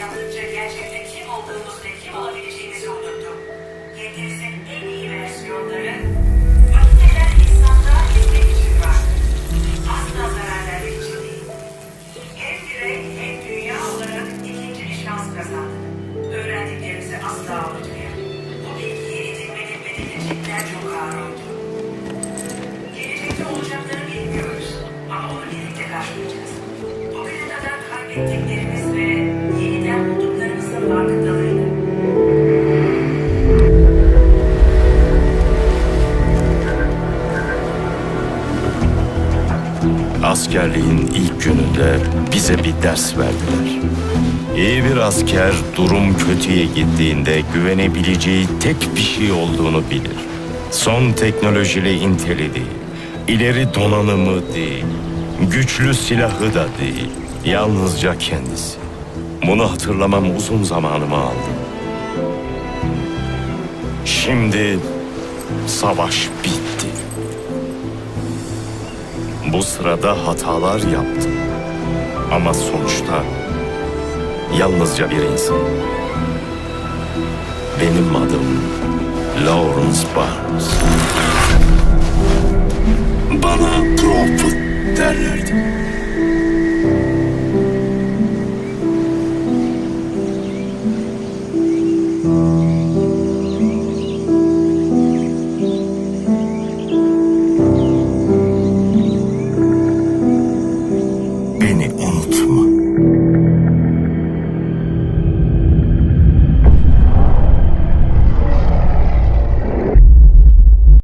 yapınca gerçekten kim olduğumuzu ve kim olabileceğimizi unuttuk. Yetimizin en iyi versiyonları öfkeden insanda izlemek için var. Asla zarar vermek için değil. Hem birey hem dünya olarak ikinci bir şans kazandık. Öğrendiklerimizi asla unutmayalım. Bu bilgiyi edinmenin bedeli cidden çok ağır oldu. Gelecekte olacakları bilmiyoruz ama onu birlikte karşılayacağız. Bugüne kadar kaybettiklerimiz ve Askerliğin ilk gününde bize bir ders verdiler. İyi bir asker durum kötüye gittiğinde güvenebileceği tek bir şey olduğunu bilir. Son teknolojili inteli değil, ileri donanımı değil, güçlü silahı da değil, yalnızca kendisi. Bunu hatırlamam uzun zamanımı aldı. Şimdi savaş bitti. Bu sırada hatalar yaptım. Ama sonuçta yalnızca bir insan. Benim adım Lawrence Barnes. Beni unutma.